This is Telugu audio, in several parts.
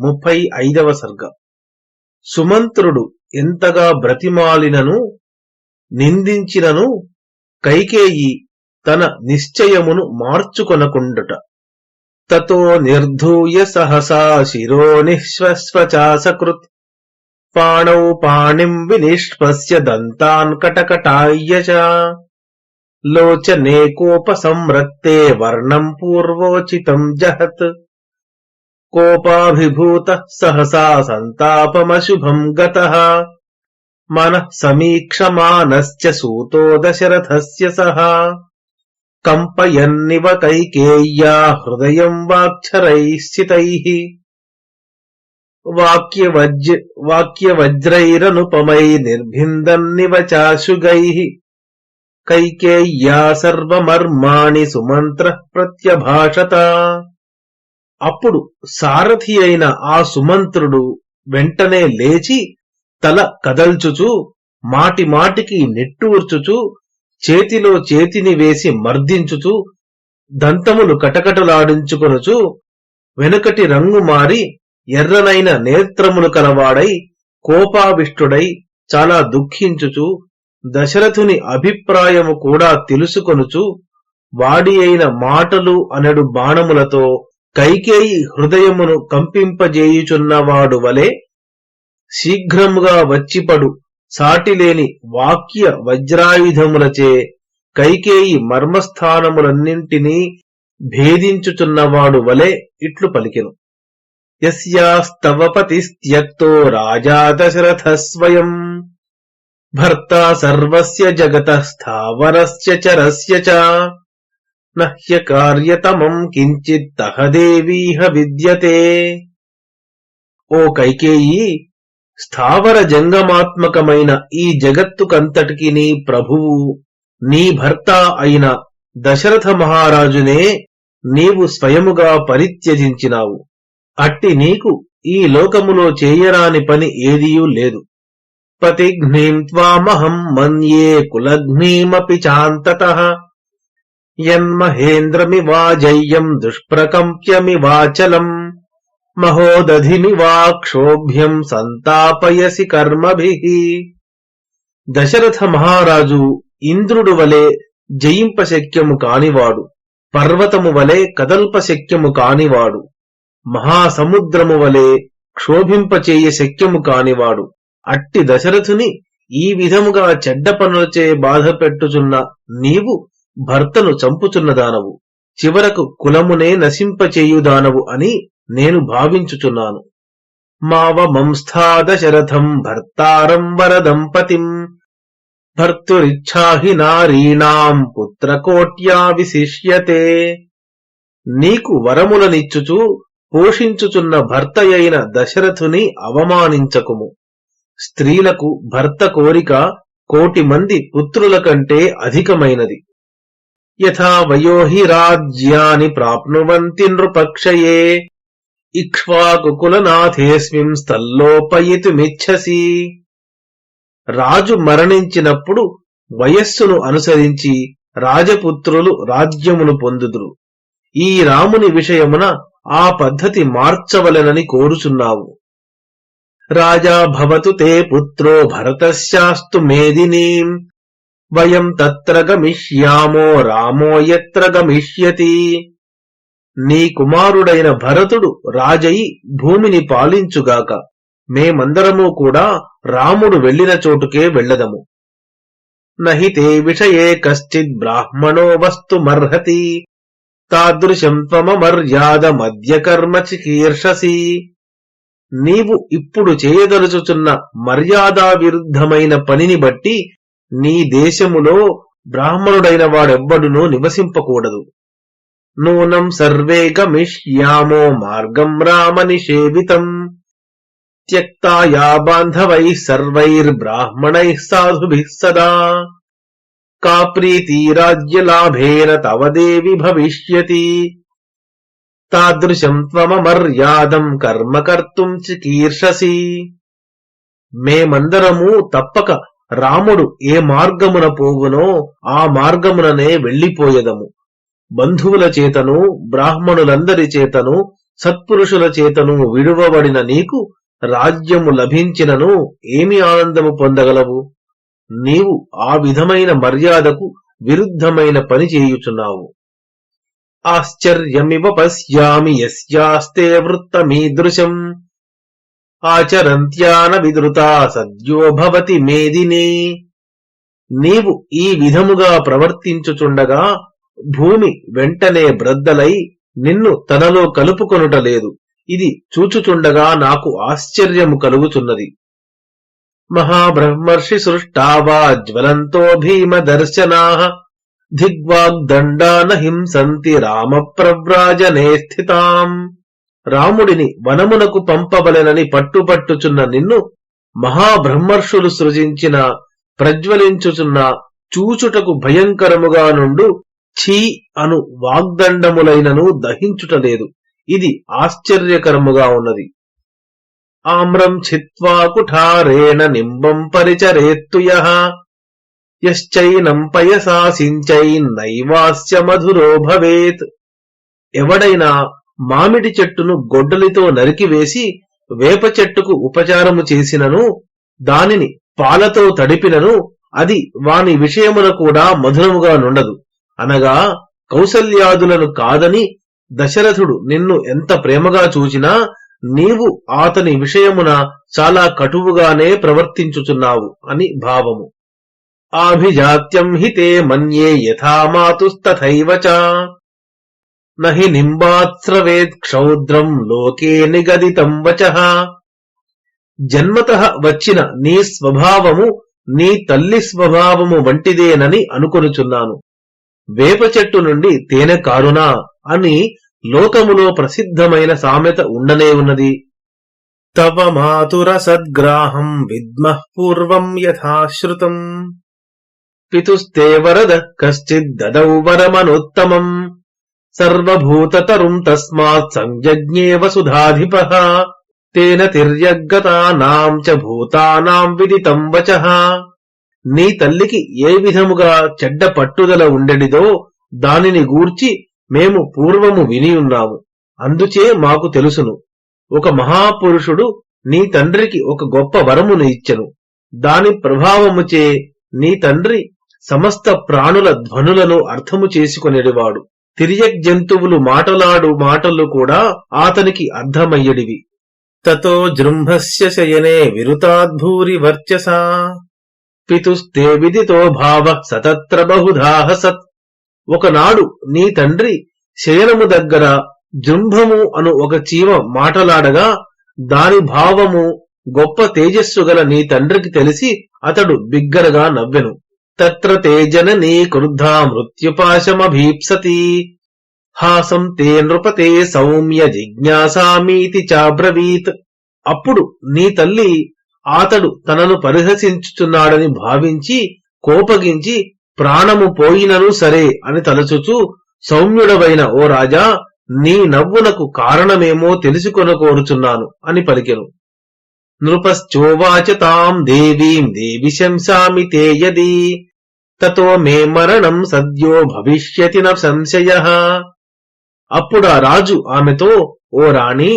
ముప్పై ఐదవ సర్గ. సుమంత్రుడు ఎంతగా బ్రతిమాలినను నిందించినను కైకేయి తన నిశ్చయమును మార్చుకొనకుండుట. తతో నిర్ధూయ సహసా శిరో నిశ్వశ్వచాసకృత్ పాణౌ పాణిం వినిష్పస్య దంతాన్ కటకటాయ్య చ లోచనే వర్ణం పూర్వోచితం జహత్. कोपाभिभूतः सहसा सन्तापमशुभम् गतः। मनः समीक्षमानश्च सूतो दशरथस्य सः कम्पयन्निव कैकेय्या हृदयम् वाक्षरैः स्थितैः। वाक्यवज् वाक्यवज्रैरनुपमैर्निर्भिन्दन्निव चाशुगैः। कैकेय्या सर्वमर्माणि सुमन्त्रः प्रत्यभाषत। అప్పుడు సారథి అయిన ఆ సుమంత్రుడు వెంటనే లేచి తల కదల్చుచు మాటి మాటికి నిట్టూర్చుచు చేతిలో చేతిని వేసి మర్దించుచు దంతములు కటకటలాడించుకొనుచు వెనుకటి రంగు మారి ఎర్రనైన నేత్రములు కలవాడై కోపావిష్టుడై చాలా దుఃఖించుచు దశరథుని అభిప్రాయము కూడా తెలుసుకొనుచు వాడి అయిన మాటలు అనడు బాణములతో కైకేయి హృదయమును కంపింపజేయుచున్నవాడు వలె శీఘ్రముగా వచ్చిపడు. సాటిలేని వాక్య వజ్రాయుధములచే కైకేయి మర్మస్థానములన్నింటినీ భేదించుచున్నవాడు వలె ఇట్లు పలికెను. యస్యాస్తవ పతిస్త్యక్తో రాజా దశరథ స్వయం భర్త సర్వస్య జగత స్థావరస్య చరస్య చ. నహ్య కార్యతమం కించిత్తహ దేవీహ విద్యతే. ఓ కైకేయి స్థావర జంగమాత్మకమైన ఈ జగత్తుకంతటికి నీ ప్రభువు నీ భర్త అయిన దశరథ మహారాజునే నీవు స్వయముగా పరిత్యజించినావు. అట్టి నీకు ఈ లోకములో చేయరాని పని ఏదియూ లేదు. పతిఘ్నీం త్వామహం మన్యే కులఘ్నీమపి చాంతత. యన్మహేంద్రమివాజయ్యం దుష్ప్రకంప్యమివాచలం మహోదధిమివాక్షోభ్యం సంతాపయసి కర్మభి దశరథ మహారాజు ఇంద్రుడు వలె జయింపశక్యము కానివాడు పర్వతము వలె కదల్పశక్యము కానివాడు మహాసముద్రము వలె క్షోభింపచేయ శక్యము కానివాడు. అట్టి దశరథుని ఈ విధముగా చెడ్డ పనులచే బాధపెట్టుచున్న నీవు భర్తను చంపుచున్నదానవు చివరకు కులమునే నశింపచేయుదానవు అని నేను భావించుచున్నాను. మావ మంస్థా దశరథం భర్తారం వరదంపతిం భర్తురిచ్ఛాహి నారీణాం పుత్రకోట్యా విశిష్యతే. నీకు వరములనిచ్చుచు పోషించుచున్న భర్తయైన దశరథుని అవమానించకుము. స్త్రీలకు భర్త కోరిక కోటి మంది పుత్రుల కంటే అధికమైనది. యథా వయోహి రాజ్యాని ప్రాప్నువంతి నృపక్షయే. ఇక్ష్వాకుకులనాథేస్మిం స్థల్లోపయితుమిచ్చసి రాజు మరణించినప్పుడు వయస్సును అనుసరించి రాజపుత్రులు రాజ్యమును పొందుదురు. ఈ రాముని విషయమున ఆ పద్ధతి మార్చవలెనని కోరుచున్నావు. రాజా భవతు తే పుత్రో భరతశాస్తు మేదినీం వయం తత్ర గమిష్యామో రామో ఎత్ర గమిష్యతి. నీ కుమారుడైన భరతుడు రాజయి భూమిని పాలించుగాక మేమందరము కూడా రాముడు వెళ్ళిన చోటుకే వెళ్ళదము నహితే విషయే కశ్చిద్ బ్రాహ్మణో వస్తుమర్హతి. తాదృశం త్వమర్యాద మధ్య చికీర్షసి. నీవు ఇప్పుడు చేయదలుచుచున్న మర్యాదా విరుద్ధమైన పనిని బట్టి నీ దేశములో బ్రాహ్మణుడైన వాడెవ్వడునూ నివసింపకూడదు. నూనం సర్వే గమిష్యామో మార్గం రామ నిషేవితం త్యక్తాయా బాంధవై సర్వైర్బ్రాహ్మణై సాధుభిः సదా. కా ప్రీతి రాజ్యలాభేన తవ దేవి భవిష్యతి. తాదృశం త్వమమర్యాదం కర్మ కర్తుం చికీర్షసి. మేమందరము తప్పక రాముడు ఏ మార్గమున పోవునో ఆ మార్గముననే వెళ్ళిపోయేదము. బంధువుల చేతను బ్రాహ్మణులందరి చేతను సత్పురుషుల చేతను విడువబడిన నీకు రాజ్యము లభించినను ఏమి ఆనందము పొందగలవు? నీవు ఆ విధమైన మర్యాదకు విరుద్ధమైన పని చేయుచున్నావు. ఆశ్చర్యమివ పశ్యామి యస్యాస్తే వృత్తమీదృశం. ఆచరంత్యాన విదృతా సద్యో భవతి మేదిని నీవు ఈ విధముగా ప్రవర్తించుచుండగా భూమి వెంటనే బ్రద్దలై నిన్ను తనలో కలుపుకొనుట లేదు ఇది చూచుచుండగా నాకు ఆశ్చర్యము కలుగుచున్నది. మహాబ్రహ్మర్షి సృష్టావా జ్వలంతో భీమ దర్శనా దిగ్వాగ్దండాన హింసంతి రామ ప్రవ్రాజనే స్థితాం. రాముడిని వనమునకు పంపబలెనని పట్టుపట్టుచున్న నిన్ను మహాబ్రహ్మర్షులు సృజించిన ప్రజ్వలించుచున్న చూచుటకు భయంకరముగా నుండు ఛీ అను వాగ్దండములైనను దహించుటలేదు ఇది ఆశ్చర్యకరముగా ఉన్నది. ఆమ్రం ఛిత్వా కుఠారేణ నింబం పరిచరేత్తుయ యశ్చైనం పయసాసించైన్నైవాస్య మధురో భవేత్. ఎవడైనా మామిడి చెట్టును గొడ్డలితో నరికివేసి వేప చెట్టుకు ఉపచారము చేసినను దానిని పాలతో తడిపినను అది వాని విషయమున కూడా మధురముగా నుండదు. అనగా కౌసల్యాదులను కాదని దశరథుడు నిన్ను ఎంత ప్రేమగా చూచినా నీవు అతని విషయమున చాలా కటువుగానే ప్రవర్తించుచున్నావు అని భావము. ఆభిజాత్యం హితే మన్యే యథామాతుస్తథైవచ నహి నింబాత్స్రవేత్ క్షౌద్రం లోకే నిగదితం వచ. జన్మత వచ్చిన నీ స్వభావము నీ తల్లి స్వభావము వంటిదేనని అనుకొనుచున్నాను. వేప చెట్టు నుండి తేనె కారునా అని లోకములో ప్రసిద్ధమైన సామెత ఉండనే ఉన్నది. తవ మాతుర సద్గ్రాహం విద్మః పూర్వం యథాశ్రుతం. పితుస్తే వరద కశ్చిద్దదౌ వరమనుత్తమం. సర్వభూతతరుం తస్మాత్ సంయజ్ఞే వసుధాధిప తేన తిర్యగ్గతానాం చ భూతానాం విదితం వచ. నీ తల్లికి ఏ విధముగా చెడ్డ పట్టుదల ఉండెడిదో దానిని గూర్చి మేము పూర్వము వినియున్నాము అందుచే మాకు తెలుసును. ఒక మహాపురుషుడు నీ తండ్రికి ఒక గొప్ప వరమును ఇచ్చెను. దాని ప్రభావముచే నీ తండ్రి సమస్త ప్రాణుల ధ్వనులను అర్థము చేసుకునేవాడు తిరియక్ జంతువులు మాటలాడు మాటలు కూడా అతనికి అర్థమయ్యడివి. తతో జృంభస్య శయనే విరుతాద్భూరి వర్చసా. పితుస్తే విదితో భావ సతత్ర బహుధాహ సత్. ఒకనాడు నీ తండ్రి శయనము దగ్గర జృంభము అను ఒక చీమ మాటలాడగా దాని భావము గొప్ప తేజస్సు గల నీ తండ్రికి తెలిసి అతడు బిగ్గరగా నవ్వెను. తత్ర తేజననీ క్రుద్ధా మృత్యుపాశమభీప్సతి. హాసం తే నృపతే సౌమ్య జిజ్ఞాసామీతి చాబ్రవీత్. అప్పుడు నీ తల్లి అతడు తనను పరిహసించుచున్నాడని భావించి కోపగించి ప్రాణము పోయినను సరే అని తలచుచు సౌమ్యుడవైన ఓ రాజా నీ నవ్వునకు కారణమేమో తెలుసుకొన కోరుచున్నాను అని పలికెను. నృపశ్చోవాచ తాం దేవీం దేవి శంసామి తే యది తతో మే మరణం సద్యో భవిష్యతి న సంశయ అప్పుడా రాజు ఆమెతో ఓ రాణి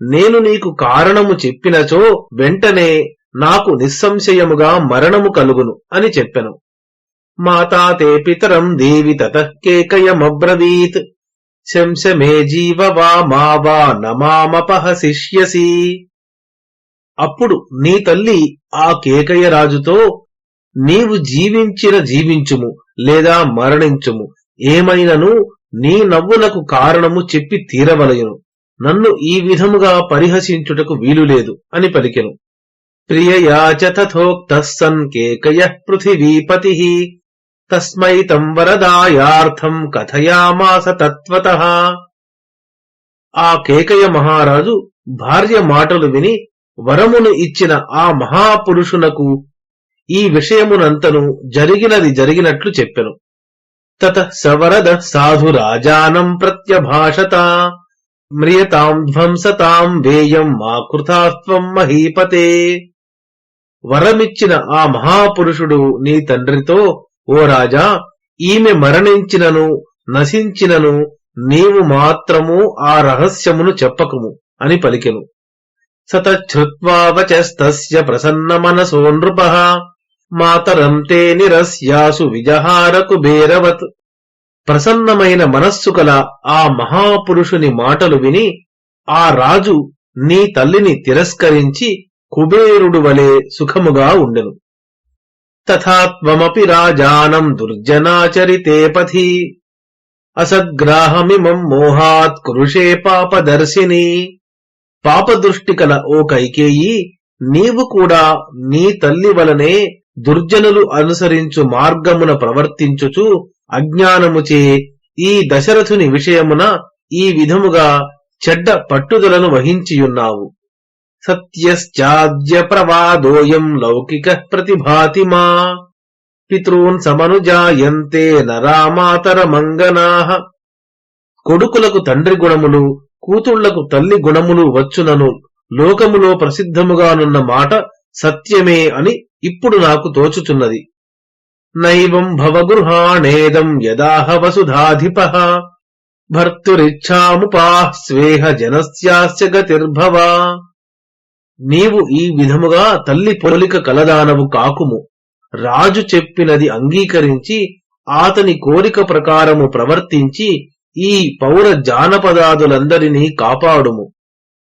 నేను నీకు కారణము చెప్పినచో వెంటనే నాకు నిస్సంశయముగా మరణము కలుగును అని చెప్పెను. మాతా తే పితరం దేవి తతఃకేకయమబ్రవీత్ శంశమే జీవ వా మా వా నమామపహసిష్యసి అప్పుడు నీ తల్లి ఆ కేకయ్య రాజుతో నీవు జీవించిన జీవించుము లేదా మరణించుము. ఏమైనను నీ నవ్వునకు కారణము చెప్పి తీరవలయును నన్ను ఈ విధముగా పరిహసించుటకు వీలులేదు అని పలికెను. ప్రియయాచ తథోక్త సన్ కేకయ పృథివీపతి. తస్మై తం వరదాయార్థం కథయామాస తత్వత. ఆ కేకయ మహారాజు భార్య మాటలు విని వరమును ఇచ్చిన ఆ మహాపురుషునకు ఈ విషయమునంతను జరిగినది జరిగినట్లు చెప్పెను. తత సవరద సాధు రాజానం ప్రత్యభాషత మ్రియతాం ధ్వంసతాం వేయం మా కృతాస్త్వం మహీపతే. వరమిచ్చిన ఆ మహాపురుషుడు నీ తండ్రితో ఓ రాజా ఈమె మరణించినను నశించినను నీవు మాత్రము ఆ రహస్యమును చెప్పకుము అని పలికెను. సతచ్ఛ్రుత్వావచస్తస్య ప్రసన్న మనసో నృప మాతరం తే నిరస్యాసు విజహార కుబేరవత్ ప్రసన్నమైన మనస్సు కల ఆ మహాపురుషుని మాటలు విని ఆ రాజు నీ తల్లిని తిరస్కరించి కుబేరుడు వలె సుఖముగా ఉండెను. తథాత్వమపి రాజానం దుర్జనాచరితే పథి అసగ్రాహమిమం మోహాత్ కురుషే పాపదర్శిని పాపదృష్టి కల ఓ కైకేయి నీవు కూడా నీ తల్లి వలనే దుర్జనులు అనుసరించు మార్గమున ప్రవర్తించుచు అజ్ఞానముచే ఈ దశరథుని విషయమున ఈ విధముగా చెడ్డ పట్టుదలను వహించియున్నావు. సత్యశ్చాద్య ప్రవాదోయం లౌకిక ప్రతిభాతి మా పితॄన్ సమనుజాయంతే నరామాతర మంగనాహ కొడుకులకు తండ్రి గుణములు కూతుళ్ళకు తల్లి గుణములు వచ్చునను లోకములో ప్రసిద్ధముగానున్న మాట సత్యమే అని ఇప్పుడు నాకు తోచుచున్నది. నైవం భవగృహాణేదం యదాహ వసుధాధిప భర్తురిచ్ఛాముపాః స్వేహ జనస్యాస్య గతిర్భవా. నీవు ఈ విధముగా తల్లి పోలిక కలదానవు కాకుము. రాజు చెప్పినది అంగీకరించి ఆతని కోరిక ప్రకారము ప్రవర్తించి ఈ పౌర జానపదాదులందరినీ కాపాడుము.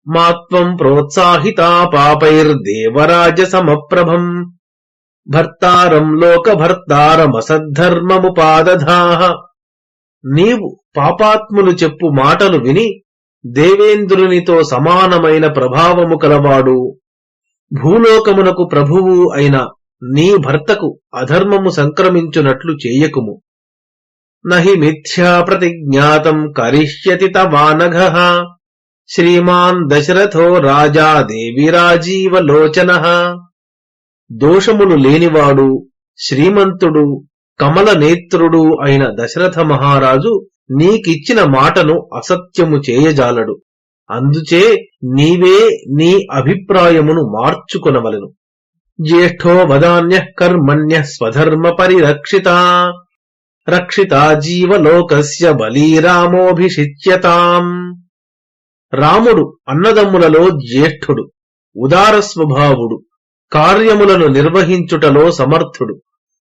మాత్వం ప్రోత్సాహితా పాపైర్దేవరాజ సమప్రభం భర్తారం లోకభర్తారమసద్ధర్మముపాదధాహ నీవు పాపాత్ములు చెప్పు మాటలు విని దేవేంద్రునితో సమానమైన ప్రభావము కలవాడు. భూలోకమునకు ప్రభువు అయిన నీ భర్తకు అధర్మము సంక్రమించునట్లు చేయకుము. నహి మిథ్యా ప్రతిజ్ఞాతం కరిష్యతి తవానఘ. శ్రీమాన్ దశరథో రాజా దేవిరాజీవలోచన దోషములు లేనివాడు శ్రీమంతుడు కమల నేత్రుడు అయిన దశరథ మహారాజు నీకిచ్చిన మాటను అసత్యము చేయజాలడు. అందుచే నీవే నీ అభిప్రాయమును మార్చుకునవలను. జ్యేష్ఠో వదాన్య కర్మణ్య స్వధర్మ పరిరక్షిత. రక్షితా జీవలోకస్య బలీరామోభిషిచ్యతాం. రాముడు అన్నదమ్ములలో జ్యేష్ఠుడు ఉదార స్వభావుడు కార్యములను నిర్వహించుటలో సమర్థుడు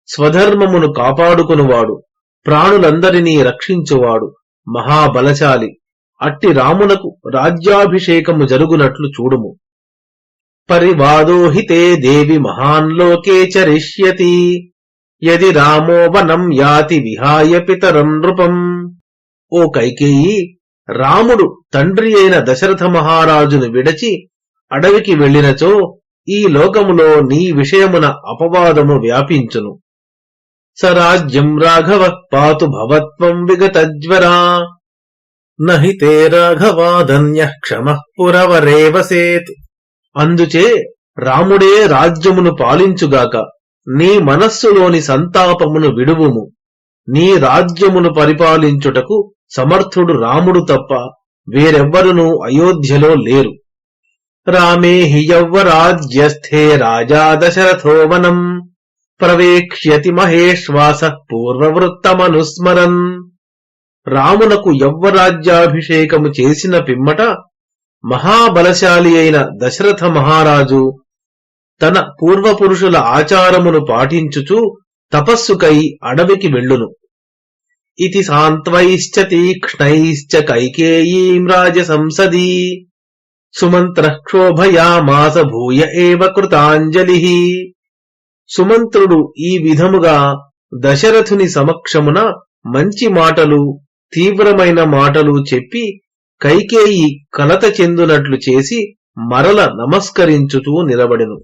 స్వధర్మమును కాపాడుకునువాడు ప్రాణులందరినీ రక్షించువాడు మహాబలశాలి అట్టి రామునకు రాజ్యాభిషేకము జరుగునట్లు చూడుము. పరివాదోహితే దేవి మహాన్లోకే చరిష్యతి. యది రామో వనం యాతి విహాయ పితరం నృపం. ఓ కైకేయి రాముడు తండ్రి అయిన దశరథ మహారాజును విడచి అడవికి వెళ్ళినచో ఈ లోకములో నీ విషయమున అపవాదము వ్యాపించును. సరాజ్యం రాఘవ పాతు భవత్వం విగతజ్వరా. నహి తే రాఘవాదన్య క్షమ పురవరేవసేత్. అందుచే రాముడే రాజ్యమును పాలించుగాక నీ మనస్సులోని సంతాపమును విడువుము. నీ రాజ్యమును పరిపాలించుటకు సమర్థుడు రాముడు తప్ప వేరెవ్వరునూ అయోధ్యలో లేరు. రామే హి యవ్వరాజ్యస్థే రాజా దశరథోవనం. ప్రవేక్ష్యతి మహేశ్వాస పూర్వవృత్తమనుస్మరన్. రామునకు యవ్వరాజ్యాభిషేకము చేసిన పిమ్మట మహాబలశాలి అయిన దశరథ మహారాజు తన పూర్వపురుషుల ఆచారమును పాటించుచు తపస్సుకై అడవికి వెళ్ళును. ఇది సాంత్వైశ్చ తీక్ష్ణైశ్చ కైకేయీం రాజసంసదీ. సుమంత్ర క్షోభయామాస భూయ ఏవ కృతాంజలి. సుమంత్రుడు ఈ విధముగా దశరథుని సమక్షమున మంచి మాటలు తీవ్రమైన మాటలు చెప్పి కైకేయి కలత చెందునట్లు చేసి మరల నమస్కరించుతూ నిలబడెను.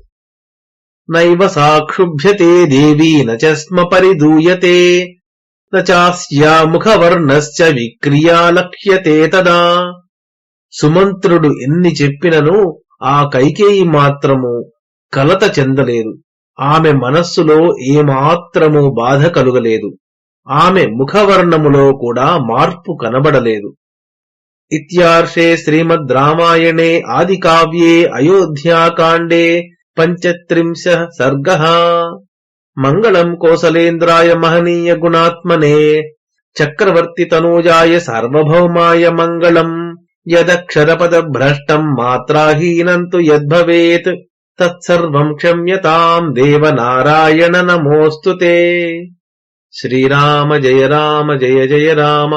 నైవ సాక్షుభ్యతే దేవీ నచస్మ పరిదూయతే నాస్యా ముఖవర్ణశ్చ విక్రియా లక్ష్యతే తదా సుమంత్రుడు ఎన్ని చెప్పినను ఆ కైకేయి మాత్రము కలత చెందలేదు. ఆమె మనస్సులో ఏమాత్రము బాధ కలుగలేదు. ఆమె ముఖవర్ణములో కూడా మార్పు కనబడలేదు. ఇత్యార్షే శ్రీమద్ రామాయణే ఆది కావ్యే అయోధ్యాకాండే पञ्चत्रिंशः सर्गः मङ्गलम् कोसलेन्द्राय महनीयगुणात्मने चक्रवर्तितनूजाय सार्वभौमाय मङ्गलम् यदक्षरपदभ्रष्टम् मात्राहीनम् तु यद्भवेत् तत्सर्वम् क्षम्यताम् देवनारायण नमोऽस्तु ते श्रीराम जय राम जय जय राम